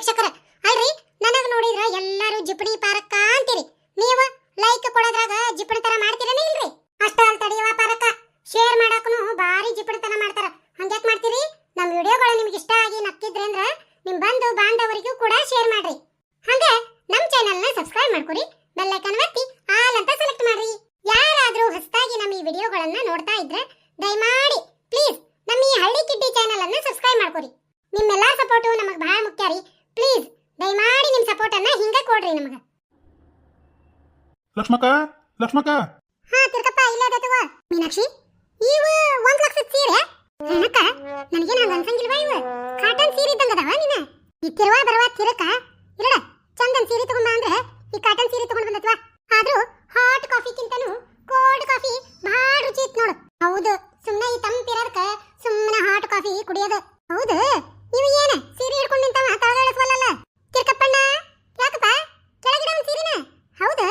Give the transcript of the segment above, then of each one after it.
ವೀಕ್ಷಕರ, ಅಲ್ರಿ? ನನಗ ನೋಡಿದ್ರ ಎಲ್ಲಾರು ಜಿಪಣಿ ಪಾರಕ ಅಂತೀರಿ. ನೀವು ಲೈಕ್ ಕೊಡೋದ್ರಾಗ ಜಿಪಣಿ ತರ ಮಾಡ್ತೀರೇನೇ ಇಲ್ರಿ? ಅಷ್ಟ ಅಲ್ ಪಾರಕ್ಕ. ಶೇರ್ ಮಾಡಾಕನು ಬಾರಿ ಜಿಪಣಿತನ ಮಾಡ್ತಾರ. ಹಂಗ್ಯಾಕ್ ಮಾಡ್ತೀರಿ? ನಮ್ಮ ವಿಡಿಯೋಗಳು ನಿಮ್ಗೆ ಇಷ್ಟ ಆಗಿ ನಕ್ಕಿದ್ರೆ ಅಂದ್ರ ನಿಮ್ ಬಂಧು ಬಾಂಧವರಿಗೂ ಕೂಡ ಶೇರ್ ಮಾಡ್ರಿ. ಹಂಗ ನಮ್ ಚಾನೆಲ್ನ ಸಬ್ಸ್ಕ್ರೈಬ್ ಮಾಡ್ಕೊರಿ ಬೆಲ್ ಐಕಾನ್ ಒತ್ತಿ, ಆಲ್ ಅಂತ ಸೆಲೆಕ್ಟ್ ಮಾಡ್ರಿ. ಯಾರಾದ್ರೂ ಹೊಸದಾಗಿ ನಮ್ಮ ಈ ವಿಡಿಯೋಗಳನ್ನ ನೋಡ್ತಾ ಇದ್ರೆ ದಯಮಾಡಿ ಪ್ಲೀಸ್ ನಮ್ಮ ಈ ಹಳ್ಳಿ ಕಿಡ್ಡಿ ಚಾನೆಲ್ ಅನ್ನ ಸಬ್ಸ್ಕ್ರೈಬ್ ಮಾಡ್ಕೊರಿ. ನಿಮ್ಮೆಲ್ಲಾ ಸಪೋರ್ಟು ನಮಗೆ ಬಹಳ ಮುಖ್ಯ ರೀ. ಪ್ಲೀಸ್ ದಯಮಾಡಿ ನಿಮ್ ಸಪೋರ್ಟ್ ಅನ್ನ ಹಿಂಗ ಕೊಡ್ರಿ ನಮಗ. ಲಕ್ಷ್ಮಕ ಲಕ್ಷ್ಮಕ ಹಾ ತಿರ್ಕಪ್ಪ ಇಲ್ಲ ತಗೋ. ಮೀನಾಕ್ಷಿ ಇವ ಒಂದ್ ಲಕ್ಷದ ಸೀರೆ? ಅಕ್ಕ ನನಗೆ ಹಂಗ ಅನ್ಸಂಗಿಲ್ವಾ ಇವ? ಕಾಟನ್ ಸೀರೆ ಇದ್ದಂಗ ಅದಾವ ನೀನ? ಈ ತಿರುವ ಬರವ ತಿರಕ? ಇರಡ ಚಂದನ್ ಸೀರೆ ತಗೊಂಬ ಅಂದ್ರೆ ಈ ಕಾಟನ್ ಸೀರೆ ತಗೊಂಡ್ ಬಂದತ್ವಾ? ಆದ್ರೂ ಹಾಟ್ ಕಾಫಿಕ್ಕಿಂತನೂ ಕೋಲ್ಡ್ ಕಾಫಿ ಬಹಳ ರುಚಿ ಇತ್ತು ನೋಡು ಹೌದು ಸುಮ್ಮನೆ ಈ ತಂಪಿರೋದಕ್ಕ ಸುಮ್ಮನೆ ಹಾಟ್ ಕಾಫಿ ಕುಡಿಯೋದು ಹೌದು ಇವ ಏನ ಸೀರೆ ಹಿಡ್ಕೊಂಡು ನಿಂತವ ತಳಗಳಿಸ್ವಲ್ಲ ತಿರ್ಕಪ್ಪಣ್ಣ ಯಾಕಪ್ಪ ಕೆಳಗಿಡ ಒಂದ್ ಸೀರೆನ ಹೌದು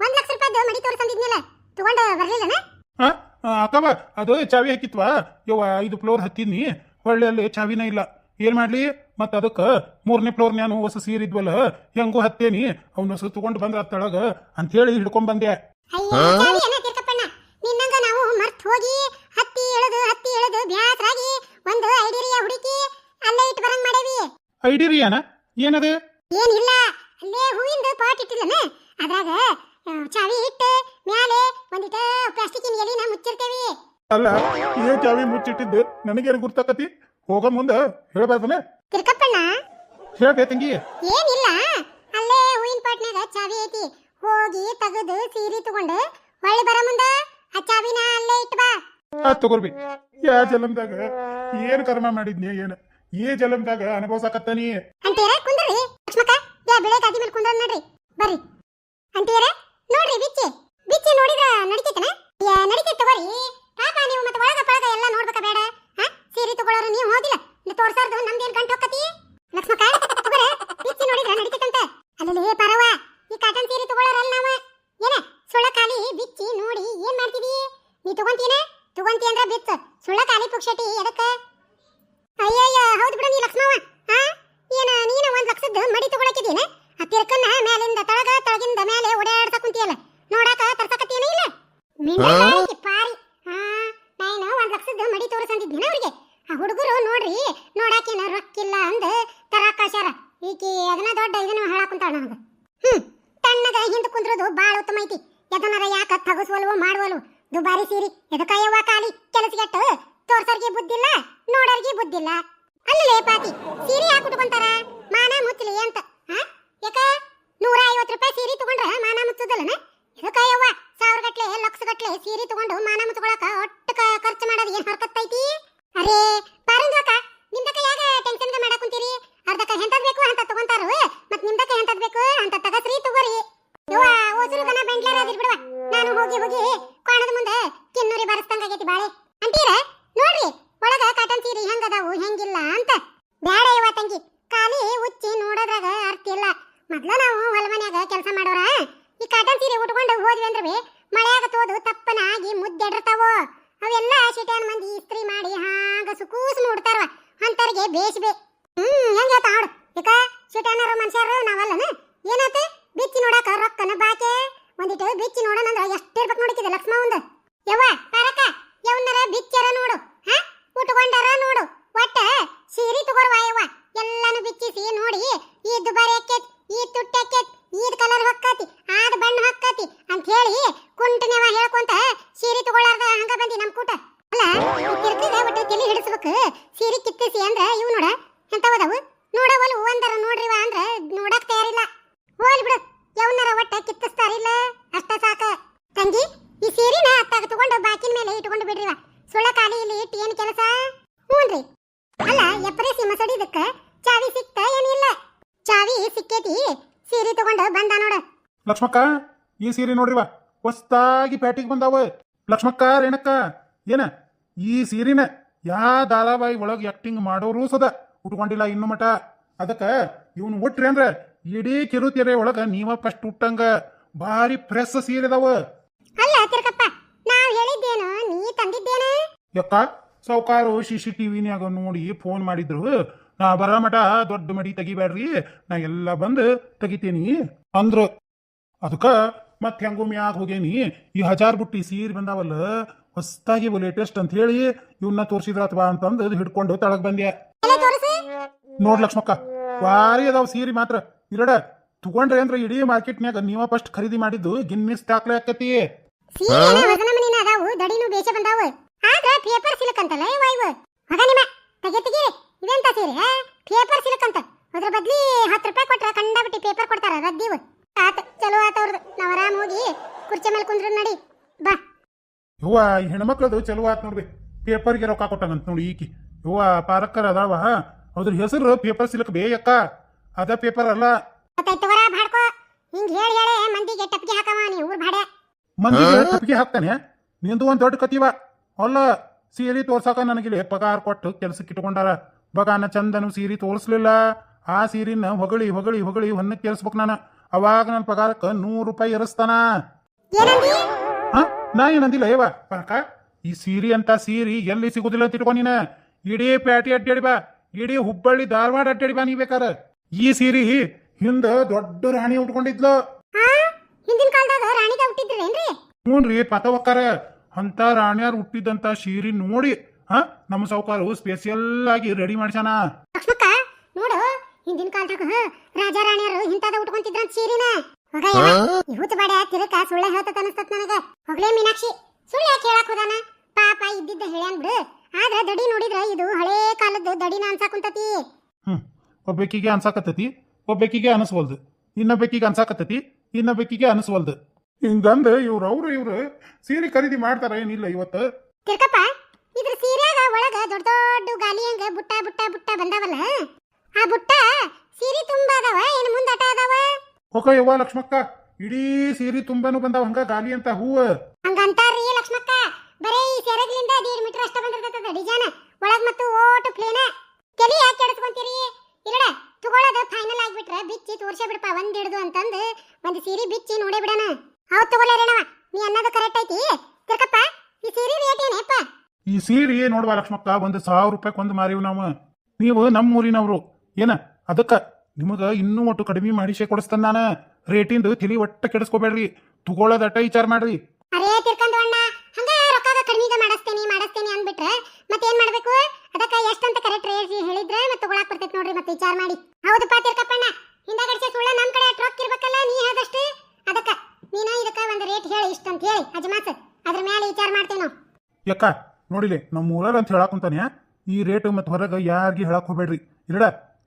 ಒಂದ್ ಲಕ್ಷ ರೂಪಾಯ್ದು ಮಡಿ ತೋರ್ಸಂದಿದ್ನಲ್ಲ ತಗೊಂಡು ಬರ್ಲಿಲ್ಲನ ಆ, ಆ, ಅಕ್ಕವ ಅದು ಚಾವಿ ಹಾಕಿತ್ವಾ? ಯವ್ವ ಐದು ಫ್ಲೋರ್ ಹತ್ತಿದ್ನಿ ಹೊಳ್ಳಿ ಅಲ್ಲಿ ಚಾವಿನ ಇಲ್ಲ. ಏನು ಮಾಡ್ಲಿ? ಮತ್ತು ಅದಕ್ಕೆ ಮೂರನೇ ಫ್ಲೋರ್ ನಾನು ಹೊಸ ಸೀರಿದ್ವಲ್ಲ ಹೆಂಗೂ ಹತ್ತೇನಿ. ಅವ್ನ ಸುತ್ತಕೊಂಡು ಬಂದ್ರೆ ಬಂದ್ರ ತಳಗ ಅಂತ ಹೇಳಿ ಹಿಡ್ಕೊಂಡ್ ಬಂದೆ. ಅಯ್ಯೋ ಚಾವಿ ಏನ ತಿರ್ಕಪ್ಪಣ್ಣ. ನಿನ್ನಂಗ ನಾವು ಮರ್ತ್ ಹೋಗಿ ಹತ್ತಿ ಎಳೆದು ಹತ್ತಿ ಎಳೆದು ಬ್ಯಾಸರಾಗಿ ಒಂದು ಐಡಿರಿಯ ಹುಡುಕಿ ಅಲ್ಲೇ ಇಟ್ಟು ಬರಂಗ್ ಮಾಡೇವಿ. ಐಡಿರಿ ಏನದು? ಏನಿಲ್ಲ. ಅಲ್ಲೇ ಹೂವಿಂದ ಪಾಟ್ ಇಟ್ಟಿಲ್ಲನ ಅದ್ರಾಗ ಚಾವಿ ಇಟ್ಟು ಮ್ಯಾಲೆ ಒಂದಿಟ ಪ್ಲಾಸ್ಟಿಕ್ಕಿನ ಎಲಿನ ಮುಚ್ಚಿರ್ತೇವಿ. ಅಲ್ಲ ಏನ್ ಚಾವಿ ಮುಚ್ಚಿಟ್ಟಿದ್ದು. ನನಗೇನು ಗುರ್ತಾಕತಿ? ಹೋಗ ಮುಂದ ಹೇಳ್ಬಾರ್ದನ ತಿರ್ಕಪ್ಪಣ್ಣ. ಹೇಳ್ಬೇ ತಂಗಿ. ಏನಿಲ್ಲ ಅಲ್ಲೇ ಹೂವಿನ ಪಾಟ್ನಾಗ ಚಾವಿ ಐತಿ. ಹೋಗಿ ತೆಗೆದು ಸೀರೆ ತಗೊಂಡು ಹೊಳ್ಳಿ ಬರ ಮುಂದ. ಆ ಚಾವಿನ ಅಲ್ಲೇ ಇಟ್ಟು ಬಾ. ಆ ತಗೋರ್ಬಿ ಯಾ ಜಲಮ್ದಾಗ ಏನ್ ಕರ್ಮ ಮಾಡಿದ್ನಿ ಏನ್? ಏ ಜಲಮ್ದಾಗ ಅನುಭವಿಸಕತ್ತಾನಿ ಅಂತೀರ ಕುಂದ್ರಿ ಲಕ್ಷ್ಮಕ್ಕ ಯಾ ಬೆಳೆ ಗಾದಿ ಮೇಲೆ ಕುಂದ್ರ ನೋಡ್ರಿ ಬರ್ರಿ ಅಂತೀರ ನೋಡ್ರಿ ಬಿಚ್ಚಿ ಬಿಚ್ಚಿ ನೋಡಿದ್ರ ನಡಿತೈತನ ಯಾ ನಡಿತೈತ್ ತಗೋರಿ ಪಾಪ ನೀವು ಮತ್ತೆ ಒಳಗ ಪಳಗ ಎಲ್ಲ ನೋಡ್ಬೇಕ ಬೇಡ ಹಾ ಸೀರೆ ತಗೊಳ್ಳೋರು ನೀವು ಹೋದಿಲ್ಲ ಇನ್ನು ತೋರ್ಸಾರ್ದು ನಮ್ದೇನ್ ಗಂಟು ಹೋಗತಿ ಲಕ್ಷ್ಮಕ್ಕ ತಗೋರ ಬಿಚ್ಚಿ ನೋಡಿದ್ರ ನಡಿತೈತಂತ ಅಲ್ಲಿ ಪರವ ಈ ಕಾಟನ್ ಸೀರೆ ತಗೊಳ್ಳೋರಲ್ಲ ನಾವ ಏನ ಸುಳ್ಳ ಖಾಲಿ ಬಿಚ್ಚಿ ನೋಡಿ ಏನ್ ಮಾಡ್ತೀವಿ ನೀ ತಗೊಂತೀನ ತಗೊಂತಿ ಅಂದ್ರ ಬಿಚ್ಚ ಸುಳ್ಳ ಖಾಲಿ ಪುಕ್ಷಟಿ ಎದಕ್ಕ ಅಯ್ಯಯ್ಯ ಹೌದು ಬಿಡು ನೀ ಲಕ್ಷ್ಮವ್ವ ಹಾ ಏನ ನೀನ ಒಂದ್ ಲಕ್ಷದ ಮಡಿ ತಗೊಳಕಿದೀನ ಆ ತಿರ್ಕನ್ನ ಮ್ಯಾಲಿಂದ ತಳಗ ತಳಗಿಂದ ಮೇಲೆ ಓಡಾಡ್ತಾ ಕುಂತಿಯಲ್ಲ ನೋಡಾಕ ತರ್ಸಕತ್ತೀನ ಇಲ್ಲ ಮಿಂಡಾಗಿ ಪಾರಿ ಹಾ ನಾನು ಒಂದ್ ಲಕ್ಷದ ಮಡಿ ತೋರಿಸಂದಿದ್ದೀನ ಅವ್ರಿಗೆ ಆ ಹುಡುಗರು ನೋಡ್ರಿ ನೋಡಾಕಿನ ರೊಕ್ಕಿಲ್ಲ ಅಂದ ತರಾಕಾಶಾರ ಈಕಿ ಅದನ್ನ ದೊಡ್ಡ ಇದನ್ನ ಹೇಳಾಕುಂತಾಳ ನನಗ ಹ್ಮ್ ತಣ್ಣಗ ಹಿಂದ ಕುಂದ್ರದು ಬಾಳ ಉತ್ತಮ ಐತಿ ಎದನರ ಯಾಕ ತಗಸ್ವಲ್ವೋ ಮಾಡುವಲ್ವು? ದುಬಾರಿ ಸೀರಿ. ಎದಕಾಯವ್ವ ಕಾಲಿ? ಕೆಲಸಗೆಟ್ಟು ತೋರ್ಸರ್ಗೆ ಬುದ್ಧಿಲ್ಲ, ನೋಡರ್ಗೆ ಬುದ್ಧಿಲ್ಲ. ಅಲ್ಲಲೇ ಪಾತಿ, ಸೀರೆ ಯಾಕೆ ಉಟ್ಕೊಂತಾರ? ಮಾನ ಮುಚ್ಚಲಿ ಅಂತ. ಯಾಕ? ನೂರ ಐವತ್ತು ರೂಪಾಯಿ ಸೀರೆ ತಗೊಂಡ್ರ ಮಾನ ಮುಚ್ಚುದಲ್ಲನ? ಎದಕಾಯವ್ವ ಸಾವಿರ ಗಟ್ಲೆ ಲಕ್ಷ ಗಟ್ಲೆ ಸೀರೆ ತಗೊಂಡು ಮಾನ ಮುಚ್ಕೊಳಕ ಒಟ್ಟು ಖರ್ಚು ಮಾಡೋದು ಏನ್ ಹರ್ಕತ್ತೈತಿ ಅರೇ ಪಾರಂದ್ವಕ ನಿಮ್ದಕ ಯಾಕ ಟೆನ್ಷನ್ ಮಾಡಕ್ ಕುಂತೀರಿ ಅರ್ಧಕ್ಕ ಎಂತದ್ ಬೇಕು ಅಂತ ತಗೊಂತಾರು ಮತ್ ನಿಮ್ದಕ ಎಂತದ್ ಬೇಕು ಅಂತ ತಗಸ್ರಿ ತಗೋರಿ ಯವ್ವ ಓಸುರುಗನ ಬೆಂಡ್ಲೇರ ಅದಿರ್ ಬಿಡವ ನಾನು ಹೋಗಿ ಹೋಗಿ ಕೋಣದ ಮುಂದೆ ಕಿನ್ನೂರಿ ಬರಸ್ತಂಗಾಗೈತಿ ಬಾಳೆ ಅಂತೀರ ನೋಡ್ರಿ ಒಳಗ ಕಾಟನ್ ಸೀರೆ ಹೆಂಗದಾವು ಹೆಂಗಿಲ್ಲ ಅಂತ ಬ್ಯಾಡ ಇವ ತಂಗಿ ಖಾಲಿ ಉಚ್ಚಿ ನೋಡೋದ್ರಾಗ ಅರ್ಥ ಇಲ್ಲ ಮೊದ್ಲ ನಾವು ಹೊಲ ಮನ್ಯಾಗ ಕೆಲಸ ಮಾಡೋರ? ಈ ಕಾಟನ್ ಸೀರೆ ಉಟ್ಕೊಂಡು ಹೋದ್ವಿ ಅಂದ್ರೆ ಮಳೆಯಾಗ ತೋದು ತಪ್ಪನಾಗಿ ಮುದ್ದೆಡಿರ್ತಾವ? ಅವೆಲ್ಲ ಶಿಟ್ಯಾನ್ ಮಂದಿ ಇಸ್ತ್ರಿ ಮಾಡಿ ಹಾಗ ಸುಕೂಸ್ ನೋಡ್ತಾರ ಅಂತರ್ಗೆ ಬೇಸ್ಬೆ ಹ್ಮ್, ಹೆಂಗ ಹೇಳ್ತಾ ಹಾಡು ಈಗ ಶಿಟ್ಯಾನರು ಮನುಷ್ಯರು ನಾವಲ್ಲನ? ಏನಾತ? ಬಿಚ್ಚಿ ನೋಡಾಕ ರೊಕ್ಕನ ಬಾಕೆ? ಒಂದಿಟ್ಟು ಬಿಚ್ಚಿ ನೋಡೋಣ ಅಂದ್ರೆ ಎಷ್ಟಿರ್ಬೇಕು ನೋಡಿಕಿದೆ ಲಕ್ಷ್ಮ ಒಂದು ಯವ್ವ ಪಾರಕ ಯವ್ನರ ಬಿಚ್ಚರ ನೋಡು, ಹಾ? ಉಟ್ಕೊಂಡಾರ ನೋಡು. ಒಟ್ಟ ಸೀರಿ ತಗೋರ್ವ ಯವ್ವ. ಎಲ್ಲಾನು ಬಿಚ್ಚಿಸಿ ನೋಡಿ ಈ ದುಬಾರಿ ಆಕ್ಕೇತ್ ಈ ತುಟ್ಟಕ್ಕೆ ಈದ್ ಕಲರ್ ಹೊಕ್ಕತಿ, ಆದ ಬಣ್ಣ ಹೊಕ್ಕತಿ ಅಂತ ಹೇಳಿ ಕುಂಟನೇವ ಹೇಳ್ಕೊಂತ ಸೀರೆ ತಗೊಳ್ಳಾರ್ದ ಹಂಗ ಬಂದಿ ನಮ್ಮ ಕೂಟ. ಅಲ್ಲ ತಿರ್ಕಗ ಒಟ್ಟು ತಲೆ ಹಿಡಿಸ್ಬೇಕು, ಸೀರೆ ಕಿತ್ತಿಸಿ ಅಂದ್ರ ಇವ್ ನೋಡ ಎಂತವದವು ನೋಡವಲ್ ಒಂದರ ನೋಡ್ರಿವ ಅಂದ್ರ ನೋಡಕ್ ತಯಾರಿಲ್ಲ ಹೋಲ್ ಬಿಡು ಯವ್ನರ ಒಟ್ಟ ಕಿತ್ತಿಸ್ತಾರಿಲ್ಲ ಅಷ್ಟ ಸಾಕ ತಂಗಿ ಈ ಸೀರೆನ ಅತ್ತಾಗ ತಗೊಂಡು ಬಾಕಿನ ಮೇಲೆ ಇಟ್ಕೊಂಡು ಬಿಡ್ರಿವ ಸುಳ್ಳ ಖಾಲಿ ಇಲ್ಲಿ ಇಟ್ಟು ಏನ್ ಕೆಲಸ ಹ್ಞೂನ್ರಿ ಅಲ್ಲ ಎಪ್ಪರೇಸಿ ಮಸಡಿದಕ್ಕ ಚಾವಿ ಸಿಕ್ತ ಏನಿಲ್ಲ ಚಾವಿ ಸಿಕ್ಕೇತಿ ಸೀರೆ ತಗೊಂಡು ಬಂದ ನೋಡ. ಲಕ್ಷ್ಮಕ್ಕ ಈ ಸೀರೆ ನೋಡ್ರಿವ ಹೊಸ್ತಾಗಿ ಪ್ಯಾಟಿಗೆ ಬಂದಾವ. ಲಕ್ಷ್ಮಕ್ಕ ರೇಣಕ್ಕ ಏನ? ಈ ಸೀರಿನ ಯಾ ದಾಲಾಬಾಯಿ ಒಳಗೆ ಆಕ್ಟಿಂಗ್ ಮಾಡೋರು ಸದ. ಉಟ್ಕೊಂಡಿಲ್ಲ ಇನ್ನು ಮಟ ಅದಕ್ಕ ಇವನು ಉಟ್ರಿ ಅಂದ್ರ ಇಡೀ ಕಿರುತೆರೆ ಒಳಗ ನೀವ ಫಸ್ಟ್ ಉಟ್ಟಂಗ ಭಾರಿ ಫ್ರೆಶ್ ಸೀರೆ ಅದಾವ. ಅಲ್ಲ ತಿರ್ಕಪ್ಪ ನಾವ್ ಹೇಳಿದ್ದೇನು ನೀ ತಂದಿದ್ದೇನ? ಯಕ್ಕ ಸಾವುಕಾರು ಸಿ ಸಿ ಟಿವಿನ್ಯಾಗ ನೋಡಿ ಫೋನ್ ಮಾಡಿದ್ರು. ಬರ ಮಠ ದೊಡ್ಡ ಮಡಿ ತೆಗಿಬೇಡ್ರಿ. ನಾ ಎಲ್ಲ ಬಂದು ತೆಗಿತೀನಿ. ಅಂದ್ರು ಅದಕ್ಕ ಮತ್ತೆ ಹೆಂಗು ಮ್ಯಾಗ ಹೋಗೇನಿ. ಈ ಹಜಾರ್ ಬುಟ್ಟಿ ಸೀರೆ ಬಂದಾವಲ್ಲ ಹೊಸ್ತಾಗಿ ಲೇಟೆಸ್ಟ್ ಅಂತ ಹೇಳಿ ಇವನ್ನ ತೋರಿಸಿದ್ರ ಅಥವಾ ಅಂತಂದು ಹಿಡ್ಕೊಂಡು ತಳಗ್ ಬಂದೆ. ನೋಡ್ ಲಕ್ಷ್ಮಕ್ಕ ವಾರಿ ಅದಾವ ಸೀರೆ ಮಾತ್ರ. ಇರಡ ತಗೊಂಡ್ರಿ ಅಂದ್ರೆ ಇಡೀ ಮಾರ್ಕೆಟ್ನ್ಯಾಗ ನೀವ ಫಸ್ಟ್ ಖರೀದಿ ಮಾಡಿದ್ದು ಗಿನ್ನಿಸ್ ದಾಖಲೆ ಆಕತಿ. ದಡಿನೂ ಬೇಷ ಬಂದಾವು. ಆದ್ರ ಪೇಪರ್ ಸಿಲ್ಕ್ ಅಂತಲ್ಲ ಇವ ಇವ ಮಗ ನಿಮ್ಮ ತೆಗೆ ತೆಗಿ. ಸೀರೆ ಪೇಪರ್ ಸಿಲುಕಂತ ಅಂತ. ಅದ್ರ ಬದ್ಲಿ ಹತ್ತು ರೂಪಾಯಿ ಕೊಟ್ರ ಕಂಡಬಿಟ್ಟಿ ಪೇಪರ್ ಕೊಡ್ತಾರ ರದ್ದಿವು ಆತ ಚಲೋ ಆತ ಅವ್ರದ್ದು ನಾವ್ ಆರಾಮ್ ಹೋಗಿ ಕುರ್ಚಿ ಮೇಲೆ ಕುಂದ್ರು ನಡಿ ಬಾ. ಹೂವ ಈ ಹೆಣ್ಮಕ್ಳದು ಚಲೋ ಆತ ನೋಡ್ರಿ ಪೇಪರ್ಗೆ ರೊಕ್ಕ ಕೊಟ್ಟಂಗಂತ ನೋಡಿ ಈಕಿ. ಹೂವ ಪಾರಕ್ಕರ್ ಅದಾವ ಅದ್ರ ಹೆಸರು ಪೇಪರ್ ಸಿಲಕ್ ಬೇಯಕ್ಕ ಅದ ಪೇಪರ್ ಅಲ್ಲ. ಹಿಂಗ್ ಹೇಳಿ ಹೇಳಿ ಮಂದಿಗೆ ಟಪ್ಪಿಗೆ ಹಾಕವ ನೀ ಊರ್ ಭಾಡೆ ಮಂದಿಗೆ ಟಪ್ಪಿಗೆ ಹಾಕ್ತಾನೆ? ನಿಂದು ಒಂದ್ ದೊಡ್ಡ ಕತಿವ ಅಲ್ಲ ಸೀರೆ ತೋರ್ಸಾಕ ನನಗಿಲ್ಲಿ ಪಗಾರ ಕೊಟ್ಟು ಕೆಲ್ಸಕ್ಕೆ ಇಟ್ಕೊಂಡಾರ. ಬಗಾನ ಚಂದನು ಸೀರೆ ತೋರಿಸ್ಲಿಲ್ಲ. ಆ ಸೀರಿನ ಹೊಗಳಿ ಹೊಗಳಿ ಹೊಗಳಿ ಹೊನ್ನ ಕೇಳಿಸ್ಬೇಕು ನಾನು. ಅವಾಗ ನನ್ನ ಪಗಾರಕ್ಕೆ ನೂರು ರೂಪಾಯಿ ಏರಿಸ್ತಾನ. ಹ? ನಾ ಏನಂದಿಲ್ಲ ಏವ? ಪಾಕ ಈ ಸೀರೆ ಅಂತ ಸೀರೆ ಎಲ್ಲಿ ಸಿಗುದಿಲ್ಲ ಅಂತ ಇಟ್ಕೊ ನೀನ. ಇಡೀ ಪ್ಯಾಟಿ ಅಡ್ಡಾಡಿ ಬಾ. ಇಡೀ ಹುಬ್ಬಳ್ಳಿ ಧಾರವಾಡ ಅಡ್ಡಾಡಿ ಬಾ ನೀ ಬೇಕಾರ. ಈ ಸೀರೆ ಹಿಂದ ದೊಡ್ಡ ರಾಣಿ ಉಟ್ಕೊಂಡಿದ್ಲು. ಹಿಂದಿನ ಕಾಲದಾಗ ಒಕ್ಕಾರ ಹುಟ್ಟಿದ್ರೇನ್ರಿ? ಹ್ಞೂನ್ರಿ ಪತವಕ್ಕಾರ. ಅಂತ ರಾಣಿಯಾರ್ ಹುಟ್ಟಿದಂತ ಸೀರೆ ನೋಡಿ. ಹ? ನಮ್ಮ ಸಾವುಕಾರು ಸ್ಪೆಷಲ್ ಆಗಿ ರೆಡಿ ಮಾಡ್ಸ್ಯಾನ. ಲಕ್ಷ್ಮಕ್ಕ ನೋಡು ಹಿಂದಿನ ಕಾಲದಾಗ ರಾಜ ರಾಣಿಯರು ಇಂಥದ ಉಟ್ಕೊಂತಿದ್ರಂತ ಸೀರಿನ. ಮಗ ಇವತ್ತು ಬಾಡ ತಿರುಕ ಸುಳ್ಳ ಹೇಳ್ತದ ಅನಸ್ತತ್ ನನಗೆ. ಹೊಗ್ಲೇ ಮೀನಾಕ್ಷಿ ಸುಳ್ಳು ಯಾಕೆ ಹೇಳಕ್ ಹೋದಾನ? ಪಾಪ ಇದ್ದಿದ್ದ ಹೇಳ್ಯಾನ್ ಬಿಡು. ಆದ್ರ ದಡಿ ನೋಡಿದ್ರ ಇದು ಹಳೇ ಕಾಲದ ದಡಿನ ಅನ್ಸಾಕುಂತತಿ. ಹ್ಮ್ ಒಬ್ಬಾಕಿಗೆ ಅನ್ಸಾಕತ್ತತಿ ಒಬ್ಬಾಕಿಗೆ ಅನಸ್ವಲ್ದು. ಇನ್ನೊಬ್ಬಾಕಿಗೆ ಅನ್ಸಾಕತ್ತತಿ ಇನ್ನೊಬ್ಬಾಕಿಗೆ ಅನಸ್ವಲ್ದು. ಹಿಂಗಂದು ಇವ್ರು ಅವ್ರು ಇವ್ರು ಸೀರೆ ಖರೀದಿ ಮಾಡ್ತಾರ ಏನಿಲ್ಲ ಇವತ್ತು. ತಿರ್ಕಪ್ಪ ಇದ್ರ ಸೀರ್ಯಾಗ ಒಳಗ ದೊಡ್ಡ ದೊಡ್ಡ ಗಾಲಿ ಹಂಗ ಬುಟ್ಟ ಬುಟ್ಟ ಬುಟ್ಟ ಬಂದಾವಲ್ಲ? ಆ ಬುಟ್ಟ ಸೀರೆ ತುಂಬಾ ಅದಾವ ಏನ್ ಅಟ ಅದಾವ? ಹೊಕ ಯವ್ವ ಲಕ್ಷ್ಮಕ್ಕ ಇಡೀ ಸೀರೆ ತುಂಬಾನು ಬಂದಾವ ಹಂಗ ಗಾಲಿ ಅಂತ ಹೂವ ಹಂಗಂತಾರ್ರಿ ಲಕ್ಷ್ಮಕ್ಕ ಬರೇ ಈ ಸೆರಗ್ಲಿಂದ ದೀಡ್ ಮೀಟರ್ ಅಷ್ಟ ಬಂದಿರ್ತದ ಡಿಸೈನ್ ಒಳಗ ಮತ್ತು ಓಟು ಪ್ಲೇನ ತಲಿ ಯಾಕೆ ಕೆಡಿಸ್ಕೊಂತೀರಿ? ಇಲ್ಲಡ ತಗೊಳ್ಳೋದು ಫೈನಲ್ ಆಗ್ಬಿಟ್ರೆ ಬಿಚ್ಚಿ ತೋರ್ಸೇ ಬಿಡಪ್ಪ ಒಂದ್ ಹಿಡ್ದು ಅಂತಂದು ಒಂದ್ ಸೀರೆ ಬಿಚ್ಚಿ ನೋಡೇ ಬಿಡೋಣ. ಹೌದ್ ತಗೊಳ್ಳೇರಣವ ನೀ ಅನ್ನೋದು ಕರೆಕ್ಟ್ ಐತಿ. ತಿರ್ಕಪ್ಪ ಈ ಸೀರೆ ರೇಟ್ ಏನಪ್ಪ ಈ ಸೀರೆ ನೋಡ್ವಾ ಲಕ್ಷ್ಮಕ್ಕ ಒಂದು ಸಾವಿರ ರೂಪಾಯಿ ಕೊಂದು ಮಾರಿವ್ ನಾವು. ನೀವು ನಮ್ಮ ಊರಿನವ್ರು ಏನ? ಅದಕ್ಕ ನಿಮಗ ಇನ್ನೂ ಒಟ್ಟು ಕಡಿಮೆ ಮಾಡಿಸೇ ಕೊಡಿಸ್ತಾನ ನಾನು. ರೇಟಿಂದು ತಿಳಿ ಒಟ್ಟ ಕೆಡಿಸ್ಕೋಬೇಡ್ರಿ. ತಗೊಳ್ಳೋದ್ ಅಟ್ಟ ವಿಚಾರ ಮಾಡ್ರಿ. ಅರೇ ತಿರ್ಕಂದು ಅಣ್ಣ ಹಂಗ ರೊಕ್ಕದ ಕಡಿಮೆಗೆ ಮಾಡಿಸ್ತೇನಿ ಮಾಡಿಸ್ತೇನಿ ಅಂದ್ಬಿಟ್ರೆ ಮತ್ತೆ ಏನ್ ಮಾಡ್ಬೇಕು? ಅದಕ್ಕ ಎಷ್ಟಂತ ಕರೆಕ್ಟ್ ರೇಟ್ ಹೇಳಿದ್ರೆ ಮತ್ತೆ ತಗೊಳಕ್ ಬರ್ತೈತಿ ನೋಡ್ರಿ ಮತ್ತೆ ವಿಚಾರ ಮಾಡಿ. ಹೌದಪ್ಪ ತಿರ್ಕಪ್ಪಣ್ಣ ಹಿಂದಗಡೆ ಸುಳ್ಳ ನಮ್ಮ ಕಡೆ ರೊಕ್ಕ ಇರ್ಬೇಕಲ್ಲ ನೀ ಆದಷ್ಟು ಅದಕ್ಕ ನೀನ ಇದಕ್ಕ ಒಂದು ರೇಟ್ ಹೇಳಿ ಇಷ್ಟ ಅಂತ ಹೇಳಿ ಅಜಮಾತ್. ಅದ್ರ ಮೇಲೆ ವಿಚಾರ ಮಾಡ್ತೇವೆ ನಾವು. ಯಾಕ ನೋಡಿಲಿ ನಮ್ಮ ಊರಲ್ಲಿ ಅಂತ ಹೇಳಾಕುಂತಾನೆ ಈ ರೇಟ್ ಮತ್ತು ಹೊರಗೆ ಯಾರಿಗೆ ಹೇಳಕ್ಕೆ ಹೋಗ್ಬೇಡ್ರಿ. ಇರಡ,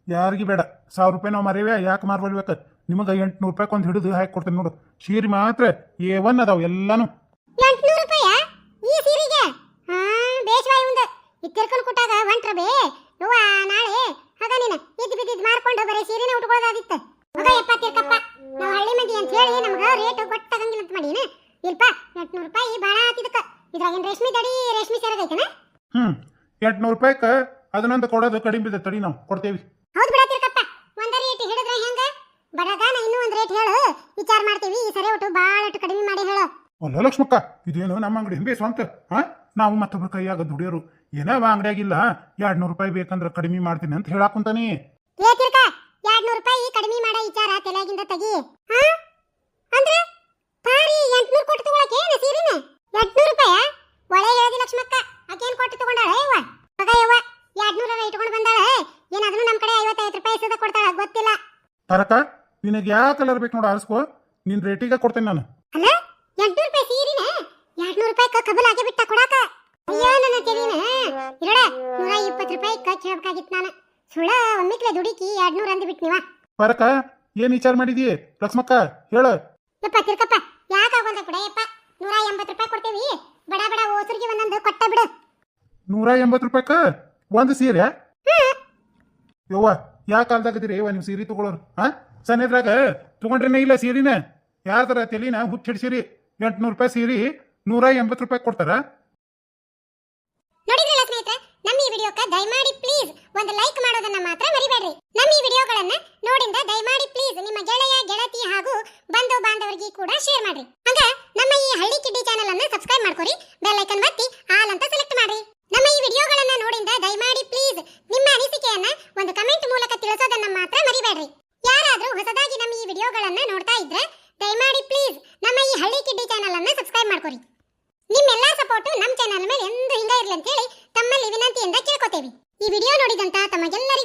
ಯಾರಿಗೆ ಬೇಡ. ಸಾವಿರ ರೂಪಾಯಿ ನಾವು ಮರಿವೆ, ಯಾಕೆ ಮಾರ್ಬಲ್ಬೇಕು ನಿಮಗೆ ಎಂಟ್ನೂರು ರೂಪಾಯಿ ಒಂದು ಹಿಡಿದು ಹಾಕಿ ಕೊಡ್ತೇನೆ ನೋಡು. ಸೀರೆ ಮಾತ್ರ ಏ ಒನ್ ಅದಾವ ಎಲ್ಲಾನು. ತಿರ್ಕಪ್ಪ? ನಾವು ಅಂತ ಹೇಳಿ ನಮಗೆ ರೇಟ್ ಅಂತ ಎಂಟ್ನೂರು ರೂಪಾಯಿ ಭಾಳ ಆತಿದಕ್ಕ ಇದ್ರಾಗಿನ ರೇಷ್ಮೆ ತಡಿ ರೇಷ್ಮೆ ಸೇರದೈತನ ಐತನ ಹ್ಞೂ ಎಂಟ್ನೂರು ರೂಪಾಯಿಕ ಅದನ್ನೊಂದು ಕೊಡೋದು ಕಡಿಮೆ ಬಿದ್ದ ತಡಿ ನಾವು ಕೊಡ್ತೇವಿ. ಹೌದು ಬಿಡ ತಿರ್ಕಪ್ಪ ಒಂದ ರೇಟ್ ಹಿಡಿದ್ರೆ ಹೆಂಗ? ಬಡಗಾನ ಇನ್ನೂ ಒಂದ್ ರೇಟ್ ಹೇಳು ವಿಚಾರ ಮಾಡ್ತೀವಿ ಈ ಸರಿ ಒಟ್ಟು ಬಹಳಷ್ಟು ಕಡಿಮೆ ಮಾಡಿ ಹೇಳು. ಅಲ್ಲ ಲಕ್ಷ್ಮಕ್ಕ ಇದೇನು ನಮ್ಮ ಅಂಗಡಿ ಹಿಂಬೆ ಸ್ವಂತ ಹಾ ನಾವು ಮತ್ತೊಬ್ಬರ ಕೈಯಾಗ ದುಡಿಯೋರು. ಏನವ ಅಂಗಡಿಯಾಗಿಲ್ಲ ಎರಡ್ ನೂರು ರೂಪಾಯಿ ಬೇಕಂದ್ರೆ ಕಡಿಮೆ ಮಾಡ್ತೀನಿ ಅಂತ ಹೇಳಾಕುಂತಾನಿ ಏ ತಿರ್ಕ ಎರಡ್ನೂರು ರೂಪಾಯಿ ಕಡಿಮೆ ಮಾಡೋ ವಿಚಾರ ತಲೆಯಾಗಿಂದ ತೆಗಿ. ಹಾ? ಅಂದ್ರೆ? ಪಾರಿ ಎಂಟ್ನೂರು ಕೊಟ್ಟು ತಗೊಳಕ್ಕೆ ಏನು ಸೀರೆನ? ಎಂಟ್ನೂರು ರೂಪಾಯ? ಒಳ್ಳೆ ಹೇಳಿದಿ ಲಕ್ಷ್ಮಕ್ಕ. ಆಕೇನ್ ಕೊಟ್ಟು ತಗೊಂಡಾಳೆ ಯವ್ವ? ಮಗ ಯವ್ವ ಎರಡ್ನೂರ ಇಟ್ಕೊಂಡು ಬಂದಾಳೆ. ಏನ್ ಅದನ್ನು ನಮ್ಮ ಕಡೆ ಐವತ್ತೈವತ್ತು ರೂಪಾಯಿ ಸದ ಕೊಡ್ತಾಳ ಗೊತ್ತಿಲ್ಲ. ತರಕ ನಿನಗೆ ಯಾವ ಕಲರ್ ಬೇಕು ನೋಡು ಆರಿಸ್ಕೋ. ನಿನ್ ರೇಟಿಗೆ ಕೊಡ್ತೇನೆ ನಾನು. ಅಲ್ಲ ಎಂಟ್ನೂರು ರೂಪಾಯಿ ಸೀರಿನ? ಎರಡ್ನೂರು ರೂಪಾಯಿ ಕಬಲ್ ಆಗೇ ಬಿಟ್ಟ ಕೊಡಾಕ? ಅಯ್ಯೋ ನನ್ನ ತೆರಿನ ಇರೋಡ ನೂರ ಇಪ್ಪತ್ತು ರೂಪಾಯಿ ಖರ್ಚು ಹೇಳ್ಬೇಕಾಗಿತ್ತು ನಾನು. ಸುಳ್ಳ ಒಮ್ಮಿಕ್ಲೆ ದುಡುಕಿ ಎರಡ್ನೂರು ಅಂದ್ಬಿಟ್ಟು ನೀವ? ಪರಕ ಏನ್ ವಿಚಾರ ಮಾಡಿದಿ ಲಕ್ಷ್ಮಕ್ಕ ಹೇಳು. ಯಪ್ಪ ತಿರ್ಕಪ್ಪ. ಯಾಕೆ ಆಗೋದ ಬಿಡಯಪ್ಪ ನೂರ ಎಂಬತ್ತು ರೂಪಾಯಿ ಕೊಡ್ತೇವಿ. ಬಡ ಬಡ ಓಸರಿಗೆ ಒಂದೊಂದು ಕೊಟ್ಟ ಬಿಡು. ನೂರ ಎಂಬತ್ತು ರೂಪಾಯಿಕ? ಒಂದು ಸೀರೆ? ಯವ್ವ ಯಾ ಕಾಲ್ದಾಗ ಇದೀರಿ ಯವ್ವ ನೀವು ಸೀರೆ ತಗೊಳ್ಳೋರು ಹಾ? ಸಣ್ಣದ್ರಾಗ ತಗೊಂಡ್ರೇನೆ ಇಲ್ಲ ಸೀರಿನ? ಯಾರ್ದಾರ ತೆಲಿನ ಹುಚ್ಚಿಡ್ಸಿರಿ ಎಂಟ್ನೂರು ರೂಪಾಯಿ ಸೀರೆ ನೂರ ಎಂಬತ್ತು ರೂಪಾಯಿ ಕೊಡ್ತಾರ? ನೋಡಿದ್ರಲ್ಲ ಸ್ನೇಹಿತರೆ ನಮ್ಮ ಈ ವಿಡಿಯೋಕ್ಕೆ ದಯಮಾಡಿ ಪ್ಲೀಸ್ ಒಂದು ಲೈಕ್ ಮಾಡೋದನ್ನ ಮಾತ್ರ ಮರಿಬೇಡ್ರಿ. ನಮ್ಮ ಈ ವಿಡಿಯೋಗಳನ್ನ ನೋಡಿಂದ ದಯಮಾಡಿ ಪ್ಲೀಸ್ ನಿಮ್ಮ ಗೆಳೆಯ ಗೆಳತಿ ಹಾಗೂ ಬಂಧು ಬಾಂಧವರಿಗೆ ಕೂಡ ಶೇರ್ ಮಾಡ್ರಿ. ಮಾಡ್ಕೊರಿ. ಬೆಲ್ ಐಕನ್ ಒತ್ತಿ ಆಲ್ ಅಂತ ಸೆಲೆಕ್ಟ್ ಮಾಡ್ರಿ. ನಮ್ಮ ಈ ವಿಡಿಯೋಗಳನ್ನ ನೋಡಿಂದ ದಯಮಾಡಿ ಪ್ಲೀಸ್ ನಿಮ್ಮ ಅನಿಸಿಕೆಯನ್ನ ಒಂದು ಕಮೆಂಟ್ ಮೂಲಕ ತಿಳಿಸೋದನ್ನ ಮಾತ್ರ ಮರಿಬೇಡ್ರಿ. ಯಾರಾದ್ರೂ ಹೊಸದಾಗಿ ನಮ್ಮ ಈ ವಿಡಿಯೋಗಳನ್ನ ನೋಡ್ತಾ ಇದ್ರೆ ದಯಮಾಡಿ ಪ್ಲೀಸ್ ನಮ್ಮ ಈ ಹಳ್ಳಿ ಕಿಡ್ಡಿ ಚಾನೆಲ್ ಅನ್ನ ಸಬ್ಸ್ಕ್ರೈಬ್ ಮಾಡ್ಕೊರಿ. ನಿಮ್ಮೆಲ್ಲಾ ಸಪೋರ್ಟ್ ನಮ್ಮ ಚಾನಲ್ ಮೇಲೆ ಎಂದು ಹಿಂಗ ಇರ್ಲಿ ಅಂತ ಹೇಳಿ ತಮ್ಮಲ್ಲಿ ವಿನಂತಿಯಿಂದ ಕೇಳ್ಕೊತೇವೆ. ಈ ವಿಡಿಯೋ ನೋಡಿದಂತ ತಮಗೆಲ್ಲರಿಗೂ